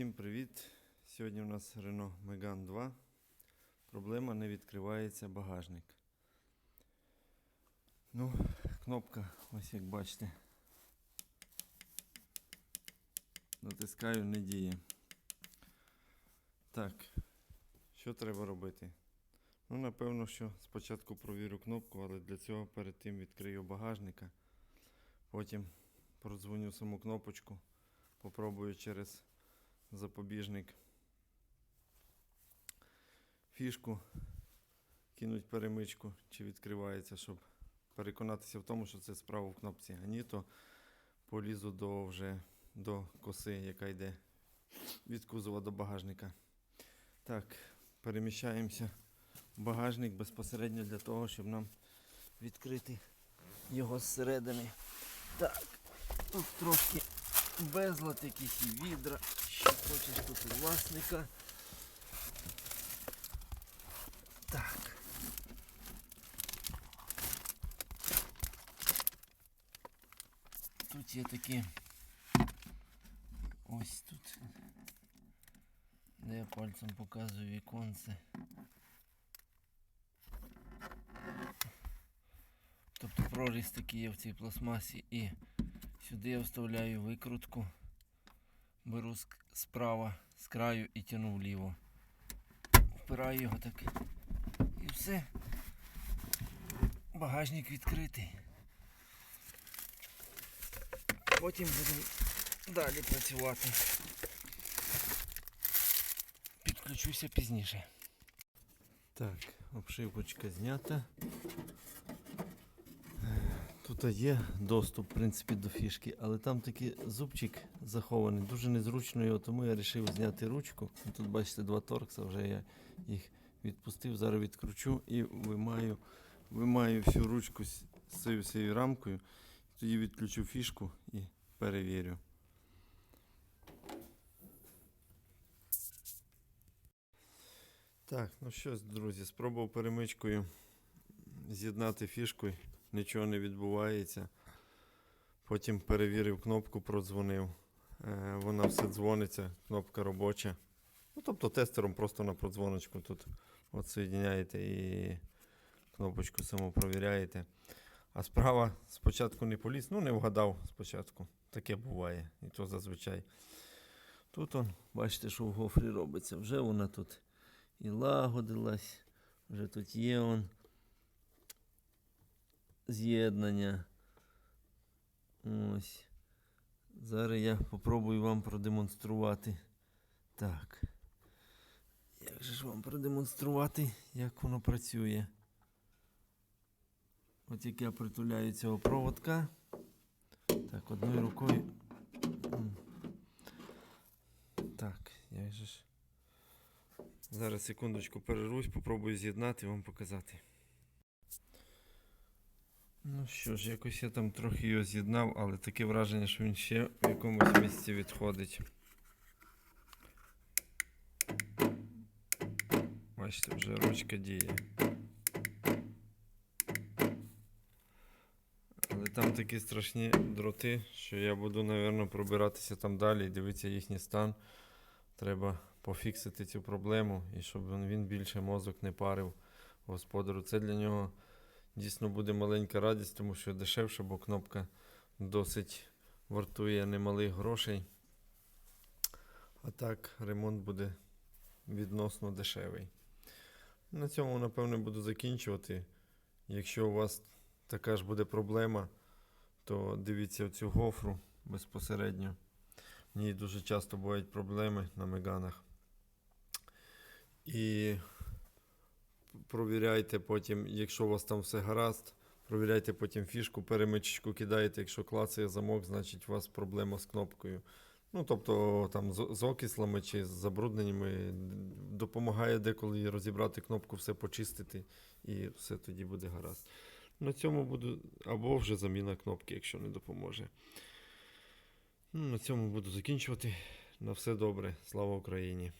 Всім привіт! Сьогодні у нас Renault Megane 2. Проблема не відкривається багажник. Ну, кнопка, ось як бачите. Натискаю, не діє. Так, що треба робити? Ну, напевно, що спочатку провірю кнопку, але для цього перед тим відкрию багажника. Потім продзвоню саму кнопочку. Попробую через запобіжник фішку, кинуть перемичку, чи відкривається, щоб переконатися в тому, що це справа в кнопці. А ні, то полізу до вже до коси, яка йде від кузова до багажника. Так, переміщаємося в багажник безпосередньо для того, щоб нам відкрити його зсередини. Так, тут трошки безлад, якісь і відра. Що хочеш тут у власника. Так. Тут є такі. Ось тут. Де я пальцем показую віконце. Тобто проріз такий є в цій пластмасі і Сюди я вставляю викрутку, Беру справа з краю і тяну вліво. Впираю його так. І все. Багажник відкритий. Потім будемо далі працювати. Підключуся пізніше. Так, обшивочка знята. Тут є доступ, в принципі, до фішки, але там такий зубчик захований, дуже незручно його, тому я вирішив зняти ручку. Тут бачите два торкса, вже я їх відпустив, зараз відкручу і вимаю, вимаю всю ручку з з цією рамкою. Тоді відключу фішку і перевірю. Так, ну що друзі, спробував перемичкою з'єднати фішку нічого не відбувається. Потім перевірив кнопку, продзвонив. Е, Вона все дзвониться, кнопка робоча. Ну, тобто тестером просто на продзвоночку тут от і кнопочку саму провіряєте. А справа спочатку не поліз, ну не вгадав спочатку. Таке буває, і то зазвичай. Тут он, бачите, що в гофрі робиться. Вже вона тут і лагодилась, вже тут є он з'єднання. Ось. Зараз я попробую вам продемонструвати. Так. Як же ж вам продемонструвати, як воно працює? От як я притуляю цього проводка. Так, одною рукою. Так, як же ж. Зараз секундочку перервусь, попробую з'єднати і вам показати. Ну що ж, якось я там трохи його з'єднав, але таке враження, що він ще в якомусь місці відходить. Бачите, вже ручка діє. Але там такі страшні дроти, що я буду, напевно, пробиратися там далі і дивитися їхній стан. Треба пофіксити цю проблему і щоб він- більше мозок не парив господару. Це для нього дійсно буде маленька радість, тому що дешевше, бо кнопка досить вартує немалих грошей. А так, ремонт буде відносно дешевий. На цьому, напевно, буду закінчувати. Якщо у вас така ж буде проблема, то дивіться цю гофру безпосередньо. В ній дуже часто бувають проблеми на меганах. І провіряйте потім, якщо у вас там все гаразд, провіряйте потім фішку, перемичечку кидаєте. Якщо клацає замок, значить у вас проблема з кнопкою. Ну, тобто там з, окислами чи з забрудненнями допомагає деколи розібрати кнопку, все почистити, і все тоді буде гаразд. На цьому буду, або вже заміна кнопки, якщо не допоможе. Ну, на цьому буду закінчувати. На все добре. Слава Україні!